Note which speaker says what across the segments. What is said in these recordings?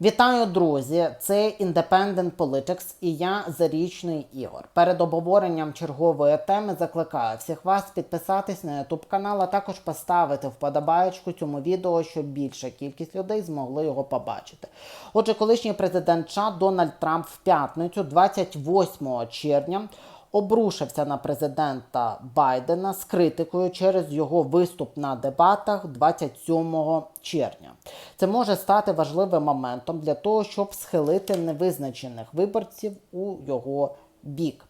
Speaker 1: Вітаю, друзі! Це Independent Politics і я Зарічний Ігор. Перед обговоренням чергової теми закликаю всіх вас підписатись на YouTube канал, а також поставити вподобаєчку цьому відео, щоб більша кількість людей змогли його побачити. Отже, колишній президент США Дональд Трамп в п'ятницю, 28 червня, обрушився на президента Байдена з критикою через його виступ на дебатах 27 червня. Це може стати важливим моментом для того, щоб схилити невизначених виборців у його бік.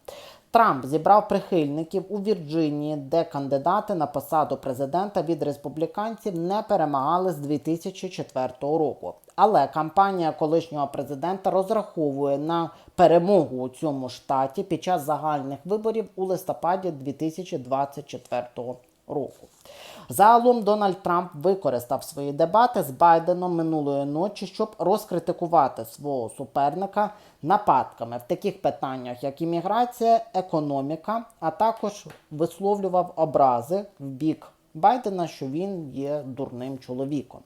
Speaker 1: Трамп зібрав прихильників у Вірджинії, де кандидати на посаду президента від республіканців не перемагали з 2004 року. Але кампанія колишнього президента розраховує на перемогу у цьому штаті під час загальних виборів у листопаді 2024 року. Загалом Дональд Трамп використав свої дебати з Байденом минулої ночі, щоб розкритикувати свого суперника нападками в таких питаннях, як імміграція, економіка, а також висловлював образи в бік Байдена, що він є дурним чоловіком.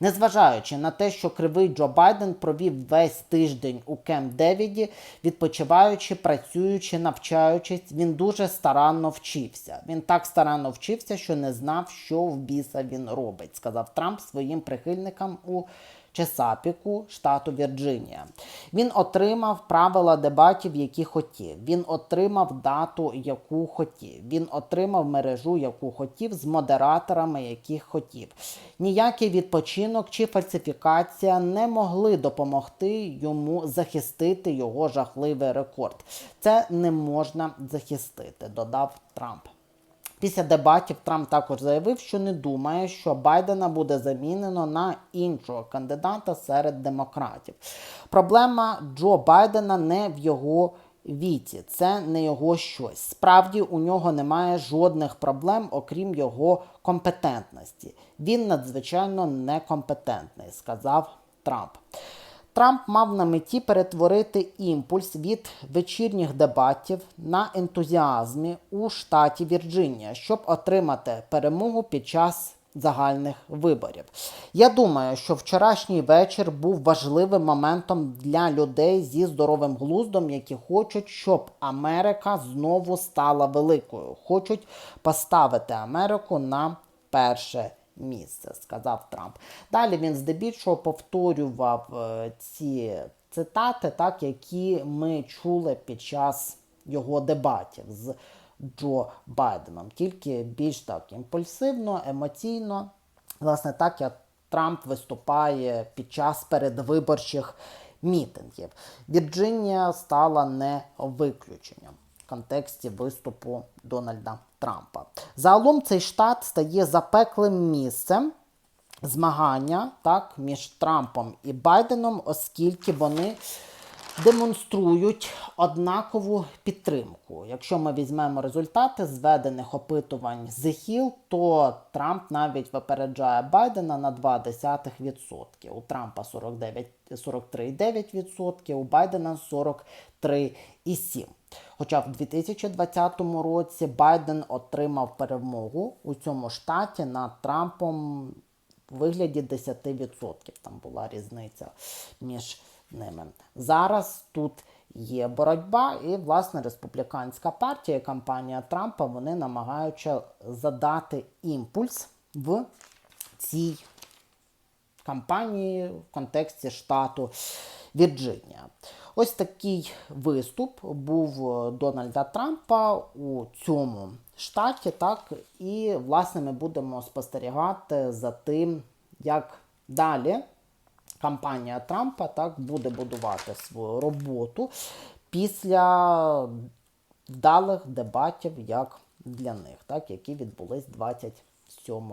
Speaker 1: Незважаючи на те, що кривий Джо Байден провів весь тиждень у Кемп Девіді, відпочиваючи, працюючи, навчаючись, він дуже старанно вчився. Він так старанно вчився, що не знав, що в біса він робить, сказав Трамп своїм прихильникам у Чесапіку, штату Вірджинія. Він отримав правила дебатів, які хотів. Він отримав дату, яку хотів. Він отримав мережу, яку хотів, з модераторами, яких хотів. Ніякий відпочинок чи фальсифікація не могли допомогти йому захистити його жахливий рекорд. Це не можна захистити, додав Трамп. Після дебатів Трамп також заявив, що не думає, що Байдена буде замінено на іншого кандидата серед демократів. Проблема Джо Байдена не в його віці, це не його щось. Справді у нього немає жодних проблем, окрім його компетентності. Він надзвичайно некомпетентний, сказав Трамп. Трамп мав на меті перетворити імпульс від вечірніх дебатів на ентузіазмі у штаті Вірджинія, щоб отримати перемогу під час загальних виборів. Я думаю, що вчорашній вечір був важливим моментом для людей зі здоровим глуздом, які хочуть, щоб Америка знову стала великою, хочуть поставити Америку на перше місце, сказав Трамп. Далі він здебільшого повторював е, ці цитати, так, які ми чули під час його дебатів з Джо Байденом. Тільки більш так імпульсивно, емоційно. Власне, так як Трамп виступає під час передвиборчих мітингів. Вірджинія стала не виключенням контексті виступу Дональда Трампа. Загалом цей штат стає запеклим місцем змагання так, між Трампом і Байденом, оскільки вони демонструють однакову підтримку. Якщо ми візьмемо результати зведених опитувань з Hill, то Трамп навіть випереджає Байдена на 0,2%. У Трампа 49, 43,9%, у Байдена 43,7%. Хоча в 2020 році Байден отримав перемогу у цьому штаті над Трампом у вигляді 10%. Там була різниця між ними. Зараз тут є боротьба, і, власне, республіканська партія і кампанія Трампа вони намагаються задати імпульс в цій кампанії в контексті штату Вірджинія. Ось такий виступ був Дональда Трампа у цьому штаті. Так, і, власне, ми будемо спостерігати за тим, як далі кампанія Трампа так буде будувати свою роботу після вдалих дебатів, як для них, так, які відбулись 27